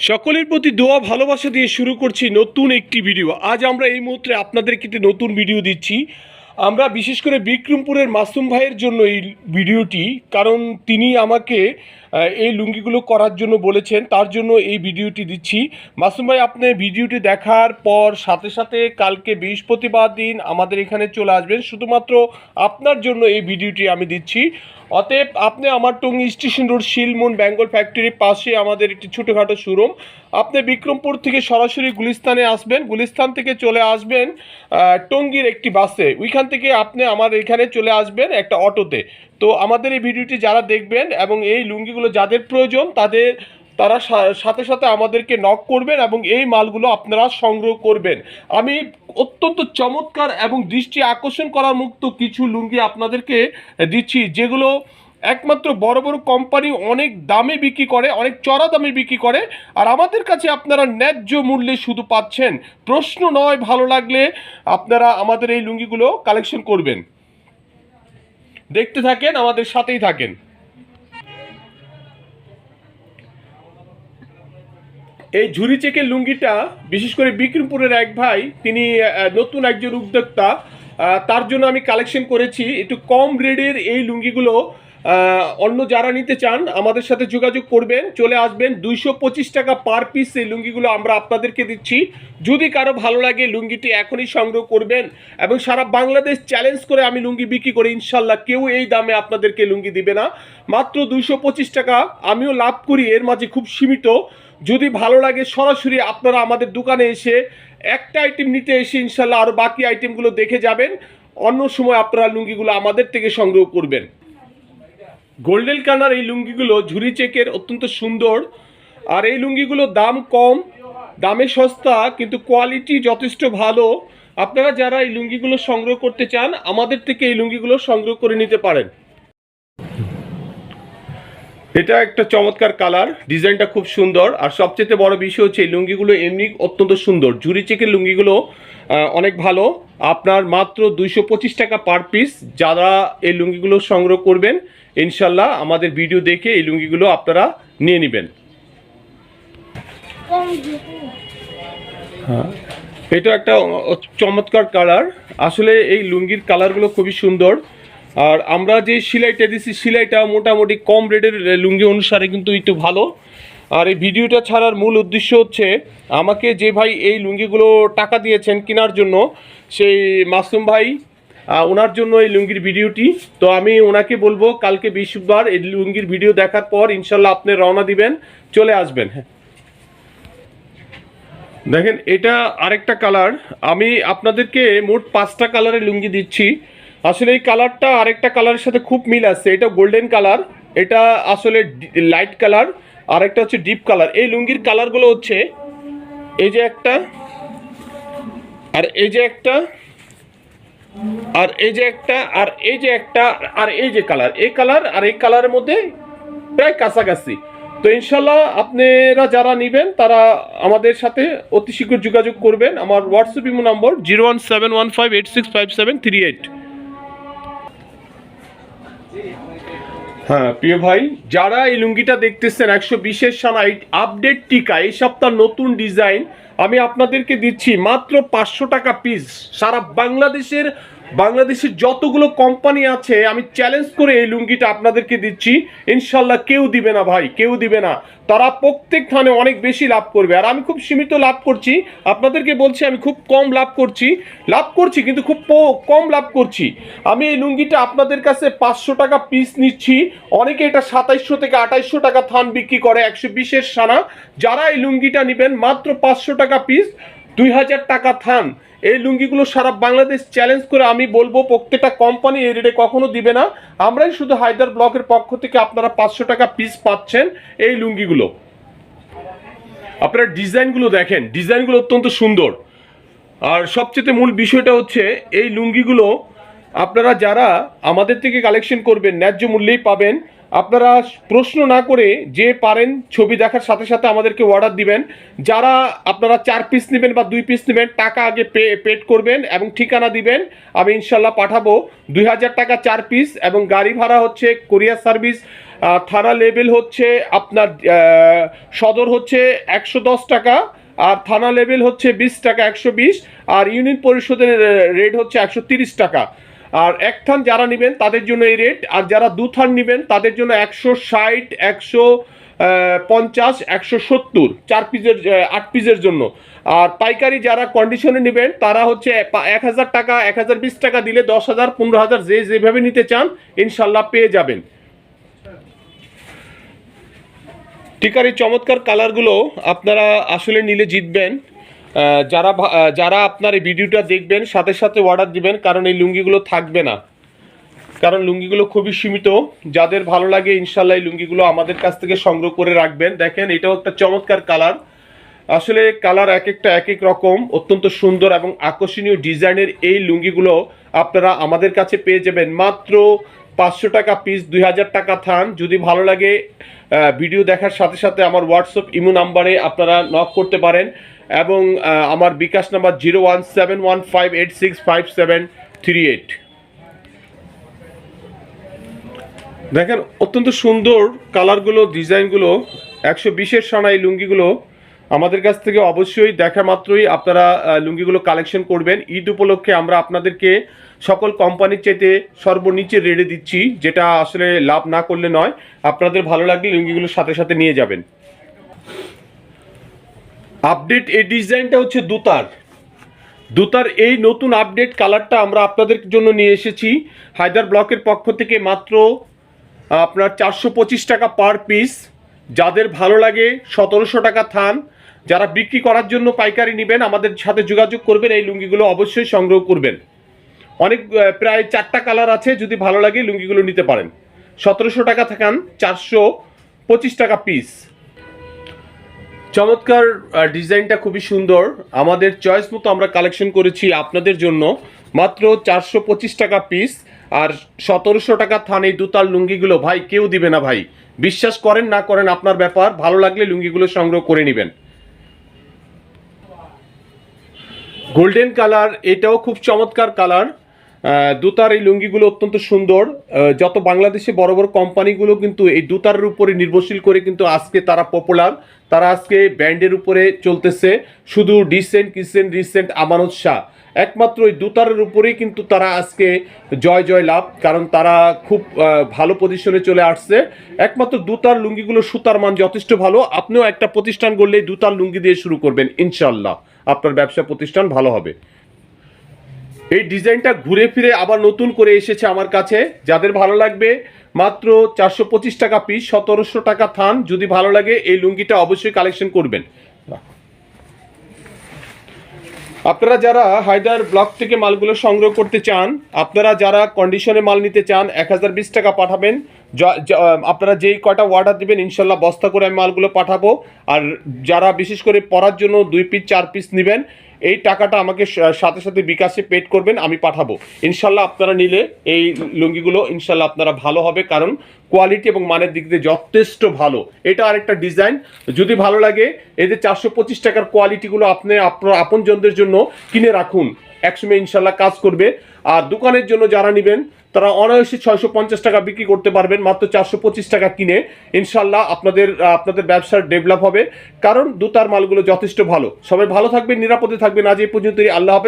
সকলের প্রতি দোয়া, ভালোবাসা দিয়ে শুরু করছি নতুন একটি ভিডিও আজ আমরা এই মুহূর্তে আপনাদেরকে একটি নতুন ভিডিও দিচ্ছি। আমরা বিশেষ করে বিক্রমপুরের মাসুম ভাইয়ের জন্য এই ভিডিওটি কারণ তিনি আমাকে এই লুঙ্গিগুলো করার জন্য বলেছেন, তার জন্য এই ভিডিওটি দিচ্ছি। মাসুম ভাই, আপনি ভিডিওটি দেখার পর সাথে সাথে কালকে বৃহস্পতিবার দিন আমাদের এখানে চলে আসবেন। শুধুমাত্র আপনার জন্য এই ভিডিওটি আমি দিচ্ছি। অতএব আপনি আমার Tongi station road Shilmun Bengal ফ্যাক্টরির পাশে আমাদের একটি ছোটোখাটো শোরুম। আপনি বিক্রমপুর থেকে সরাসরি গুলিস্তানে আসবেন। গুলিস্তান থেকে চলে আসবেন টঙ্গীর একটি বাসে। ওইখান থেকে আপনি আমার এখানে চলে আসবেন একটা অটোতে। তো আমাদের এই ভিডিওটি যারা দেখবেন এবং এই লুঙ্গিগুলো যাদের প্রয়োজন, তাদের, তারা সাথে সাথে আমাদেরকে নক করবেন এবং এই মালগুলো আপনারা সংগ্রহ করবেন। আমি অত্যন্ত চমৎকার এবং দৃষ্টি আকর্ষণ করার মুক্ত কিছু লুঙ্গি আপনাদেরকে দিচ্ছি, যেগুলো একমাত্র বড় বড় কোম্পানি অনেক দামে বিক্রি করে, অনেক চড়া দামে বিক্রি করে। আর আমাদের কাছে আপনারা ন্যায্য মূল্যে শুধু পাচ্ছেন। প্রশ্ন নয়, ভালো লাগলে আপনারা আমাদের এই লুঙ্গিগুলো কালেকশন করবেন। দেখতে থাকেন, আমাদের সাথেই থাকেন। এই ঝুরি চেকের লুঙ্গিটা বিশেষ করে বিক্রমপুরের এক ভাই, তিনি নতুন একজন উদ্যোক্তা তার জন্য আমি কালেকশন করেছি। একটু কম রেডের এই লুঙ্গিগুলো অন্য যারা নিতে চান, আমাদের সাথে যোগাযোগ করবেন। চলে আসবেন। দুইশো পঁচিশ টাকা পার পিস এই লুঙ্গিগুলো আমরা আপনাদেরকে দিচ্ছি। যদি কারও ভালো লাগে, লুঙ্গিটি এখনই সংগ্রহ করবেন এবং সারা বাংলাদেশ চ্যালেঞ্জ করে আমি লুঙ্গি বিক্রি করি, ইনশাল্লাহ কেউ এই দামে আপনাদেরকে লুঙ্গি দিবে না। মাত্র দুইশো পঁচিশ টাকা, আমিও লাভ করি, এর মাঝে খুব সীমিত। যদি ভালো লাগে, সরাসরি আপনারা আমাদের দোকানে এসে একটা আইটেম নিতে এসে ইনশাল্লাহ আরও বাকি আইটেমগুলো দেখে যাবেন। অন্য সময় আপনারা লুঙ্গিগুলো আমাদের থেকে সংগ্রহ করবেন। গোল্ডেন কালার এই লুঙ্গিগুলো ঝুরি চেকের অত্যন্ত সুন্দর। আর এই লুঙ্গিগুলো দাম কম, দামে সস্তা, কিন্তু কোয়ালিটি যথেষ্ট ভালো। আপনারা যারা এই লুঙ্গিগুলো সংগ্রহ করতে চান, আমাদের থেকে এই লুঙ্গিগুলো সংগ্রহ করে নিতে পারেন। এটা একটা চমৎকার কালার, ডিজাইনটা খুব সুন্দর। আর সবচেয়ে বড় বিষয় হচ্ছে এই লুঙ্গিগুলো এমনি অত্যন্ত সুন্দর। জুরি চেকের লুঙ্গিগুলো অনেক ভালো। আপনার মাত্র দুইশো পঁচিশ টাকা পার পিস যারা এই লুঙ্গিগুলো সংগ্রহ করবেন, ইনশাল্লাহ আমাদের ভিডিও দেখে এই লুঙ্গিগুলো আপনারা নিয়ে নেবেন। হ্যাঁ এটা একটা চমৎকার কালার। আসলে এই লুঙ্গির কালারগুলো খুবই সুন্দর। আর আমরা যে সেলাইটা দিছি, সেলাইটা মোটামুটি কম রেটের লুঙ্গি অনুসারে কিন্তু একটু ভালো। আর এই ভিডিওটা ছাড়ার মূল উদ্দেশ্য হচ্ছে, আমাকে যে ভাই এই লুঙ্গিগুলো টাকা দিয়েছেন কেনার জন্য, সেই মাসুম ভাই ওনার জন্য এই লুঙ্গির ভিডিওটি। তো আমি ওনাকে বলব, কালকে বৃহস্পতিবার এই লুঙ্গির ভিডিও দেখার পর ইনশাল্লাহ আপনি রওনা দিবেন, চলে আসবেন। হ্যাঁ। দেখেন, এটা আরেকটা কালার। আমি আপনাদেরকে মোট পাঁচটা কালারের লুঙ্গি দিচ্ছি। আসলে এই কালারটা আরেকটা কালারের সাথে খুব মিল আছে। এটা গোল্ডেন কালার, এটা আসলে লাইট কালার, আরেকটা হচ্ছে ডিপ কালার। এই লুঙ্গির কালারগুলো হচ্ছে এই যে একটা, আর এই যে একটা, আর এই যে একটা, আর এই যে একটা, আর এই যে কালার। এই কালার আর এই কালারের মধ্যে প্রায় কাছাকাছি। তো ইনশাল্লাহ আপনারা যারা নেবেন, তারা আমাদের সাথে অতি শীঘ্র যোগাযোগ করবেন। আমার হোয়াটসঅ্যাপ ইমো নম্বর zero one seven one five eight six five seven three eight. হ্যাঁ প্রিয় ভাই, যারা এই লুঙ্গিটা দেখতেছেন, একশো বিশের সানাইট আপডেট টিকা, এই সপ্তাহ নতুন ডিজাইন আমি আপনাদেরকে দিচ্ছি মাত্র পাঁচশো টাকা পিস সারা বাংলাদেশের বাংলাদেশের যতগুলো কোম্পানি আছে, আমি চ্যালেঞ্জ করে এই লুঙ্গিটা আপনাদেরকে দিচ্ছি। ইনশাল্লাহ কেউ দিবে না ভাই, কেউ দিবে না। তারা প্রত্যেক থানে অনেক বেশি লাভ করবে। আর আমি খুব সীমিত লাভ করছি। আপনাদেরকে বলছি, আমি খুব কম লাভ করছি। লাভ করছি, কিন্তু খুব কম লাভ করছি। আমি এই লুঙ্গিটা আপনাদের কাছে পাঁচশো টাকা পিস নিচ্ছি। অনেকে এটা সাতাইশশো থেকে আঠাইশশো টাকা থান বিক্রি করে, একশো বিশের সানা। যারা এই লুঙ্গিটা নেবেন, মাত্র পাঁচশো টাকা পিস দুই হাজার টাকা থান। এই লুঙ্গিগুলো সারা বাংলাদেশ চ্যালেঞ্জ করে আমি বলব প্রত্যেকটা কোম্পানি এই রেটে কখনো দিবে না। আমরাই শুধু হায়দার ব্লকের পক্ষ থেকে আপনারা পাঁচশো টাকা পিস পাচ্ছেন এই লুঙ্গিগুলো। আপনারা ডিজাইনগুলো দেখেন, ডিজাইনগুলো অত্যন্ত সুন্দর। আর সবচেয়ে মূল বিষয়টা হচ্ছে এই লুঙ্গিগুলো আপনারা যারা আমাদের থেকে কালেকশন করবেন, ন্যায্য মূল্যেই পাবেন, আপনারা প্রশ্ন না করে যে পারেন ছবি দেখার সাথে সাথে আমাদেরকে অর্ডার দিবেন। যারা আপনারা চার পিস নেবেন বা দুই পিস নেবেন, টাকা আগে পে পেড করবেন এবং ঠিকানা দিবেন, আমি ইনশাল্লাহ পাঠাবো। দুই হাজার টাকা চার পিস এবং গাড়ি ভাড়া হচ্ছে কোরিয়ার সার্ভিস থানা লেভেল হচ্ছে আপনার সদর হচ্ছে একশো দশ টাকা, আর থানা লেভেল হচ্ছে বিশ টাকা একশো বিশ, আর ইউনিয়ন পরিষদের রেট হচ্ছে একশো তিরিশ টাকা। আর এক থান যারা নেবেন, তাদের জন্য এই রেট আর যারা দু থান নেবেন, তাদের জন্য একশো ষাট, একশো পঞ্চাশ, একশো সত্তর, চার পিসের আট পিসের জন্য। আর পাইকারি যারা কন্ডিশনে নেবেন, তারা হচ্ছে এক হাজার টাকা, এক হাজার বিশ টাকা দিলে দশ হাজার, পনেরো হাজার যে যেভাবে নিতে চান, ইনশাল্লাহ পেয়ে যাবেন। টিকার এই চমৎকার কালারগুলো আপনারা আসলে নিলে জিতবেন। যারা যারা আপনার এই ভিডিওটা দেখবেন, সাথে সাথে অর্ডার দিবেন, কারণ এই লুঙ্গিগুলো থাকবে না। কারণ লুঙ্গিগুলো খুবই সীমিত। যাদের ভালো লাগে ইনশাল্লাহ এই লুঙ্গিগুলো আমাদের কাছ থেকে সংগ্রহ করে রাখবেন। দেখেন, এটাও একটা চমৎকার কালার আসলে কালার এক একটা, এক এক রকম, অত্যন্ত সুন্দর এবং আকর্ষণীয় ডিজাইনের এই লুঙ্গিগুলো আপনারা আমাদের কাছে পেয়ে যাবেন। মাত্র পাঁচশো টাকা পিস দুই হাজার টাকা থান। যদি ভালো লাগে ভিডিও দেখার সাথে সাথে আমার হোয়াটসঅ্যাপ ইমো নাম্বারে আপনারা নক করতে পারেন। এবং আমার bKash number zero one seven one five eight six five seven three eight. দেখেন, অত্যন্ত সুন্দর কালারগুলো, ডিজাইনগুলো, একশো বিশের সানা এই লুঙ্গিগুলো আমাদের কাছ থেকে অবশ্যই দেখা মাত্রই আপনারা লুঙ্গিগুলো কালেকশন করবেন। ঈদ উপলক্ষে আমরা আপনাদেরকে সকল কোম্পানির চাইতে সর্বনিচে রেটে দিচ্ছি, যেটা আসলে লাভ না করলে নয়। আপনাদের ভালো লাগলে লুঙ্গিগুলো সাথে সাথে নিয়ে যাবেন। আপডেট এই ডিজাইনটা হচ্ছে দুতার। দুতার এই নতুন আপডেট কালারটা আমরা আপনাদের জন্য নিয়ে এসেছি। হায়দার ব্লকের পক্ষ থেকে মাত্র, আপনার চারশো পঁচিশ টাকা পার পিস। যাদের ভালো লাগে, সতেরোশো টাকা থান। যারা বিক্রি করার জন্য পাইকারি নেবেন, আমাদের সাথে যোগাযোগ করবেন, এই লুঙ্গিগুলো অবশ্যই সংগ্রহ করবেন। অনেক প্রায় চারটা কালার আছে, যদি ভালো লাগে লুঙ্গিগুলো নিতে পারেন। সতেরোশো টাকা থাকান, চারশো পঁচিশ টাকা পিস। চমৎকার ডিজাইনটা খুবই সুন্দর। আমাদের চয়েস মতো আমরা কালেকশন করেছি আপনাদের জন্য। মাত্র চারশো পঁচিশ টাকা পিস আর সতেরোশো টাকা থান দুতার লুঙ্গিগুলো। ভাই, কেউ দিবে না ভাই। বিশ্বাস করেন না করেন আপনার ব্যাপার। ভালো লাগলে লুঙ্গিগুলো সংগ্রহ করে নেবেন। গোল্ডেন কালার এটাও খুব চমৎকার কালার দুতার এই লুঙ্গিগুলো অত্যন্ত সুন্দর। যত বাংলাদেশে বড় বড় কোম্পানিগুলো কিন্তু এই দুতারের উপরে নির্ভরশীল করে কিন্তু আজকে তারা পপুলার তারা আজকে ব্যান্ডের উপরে চলতেছে। শুধু ডিসেন্ট কিসেন্ট রিসেন্ট আমানত শাহ। একমাত্র ওই দুতারের উপরেই কিন্তু তারা আজকে জয় জয় লাভ। কারণ তারা খুব ভালো পজিশনে চলে আসছে। একমাত্র দুতার লুঙ্গিগুলো সুতার মান যথেষ্ট ভালো। আপনিও একটা প্রতিষ্ঠান করলেই দুতার লুঙ্গি দিয়ে শুরু করবেন ইনশাল্লাহ আপনার ব্যবসা প্রতিষ্ঠান ভালো হবে। এই ডিজাইনটা ঘুরে ফিরে আবার নতুন করে এসেছে আমার কাছে। যাদের ভালো লাগবে, মাত্র চারশো পঁচিশ টাকা পিস সতেরোশো টাকা থান। যদি ভালো লাগে, এই লুঙ্গিটা অবশ্যই কালেকশন করবেন। আপনারা যারা হায়দার ব্লক থেকে মালগুলো সংগ্রহ করতে চান, আপনারা যারা কন্ডিশনে মাল নিতে চান, এক হাজার বিশ টাকা পাঠাবেন। আপনারা যেই কটা অর্ডার দেবেন, ইনশাল্লাহ বস্তা করে আমি মালগুলো পাঠাবো। আর যারা বিশেষ করে পরার জন্য দুই পিস চার পিস নেবেন, এই টাকাটা আমাকে সাথে সাথে বিকাশে পেড করবেন, আমি পাঠাবো। ইনশাল্লাহ আপনারা নিলে এই লুঙ্গিগুলো ইনশাল্লাহ আপনারা ভালো হবে, কারণ কোয়ালিটি এবং মানের দিক দিয়ে যথেষ্ট ভালো। এটা আরেকটা ডিজাইন যদি ভালো লাগে এদের চারশো পঁচিশ টাকার কোয়ালিটিগুলো আপনি আপনার আপনজনদের জন্য কিনে রাখুন। একসময় ইনশাল্লাহ কাজ করবে। আর দোকানের জন্য যারা নেবেন তারা অনায়াসে ছয়শো পঞ্চাশ টাকা বিক্রি করতে পারবেন, মাত্র চারশো পঁচিশ টাকা কিনে। ইনশাল্লাহ আপনাদের আপনাদের ব্যবসার ডেভেলপ হবে। কারণ দুতার মালগুলো যথেষ্ট ভালো। সবাই ভালো থাকবেন, নিরাপদে থাকবেন। আজ এই পর্যন্তই। আল্লাহ হাফেজ।